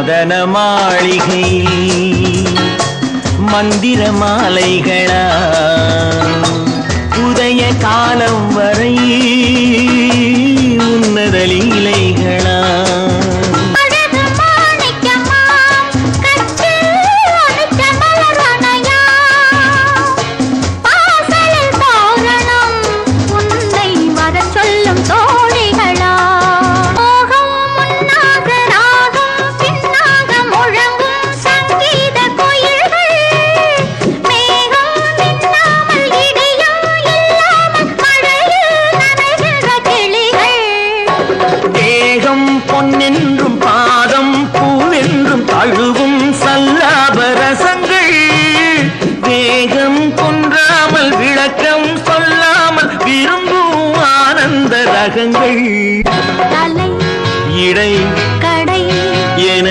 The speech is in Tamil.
மதன மாளிகை மந்திர மாலைகளா உதய காலம் வரை தேகம் பொன்னென்றும் பாதம் பூவென்றும் தழுவும் சல்லாப ரசங்கள் வேகம் கொன்றாமல் விளக்கம் சொல்லாமல் விரும்பும் ஆனந்த ரகங்கள். இடை கடை என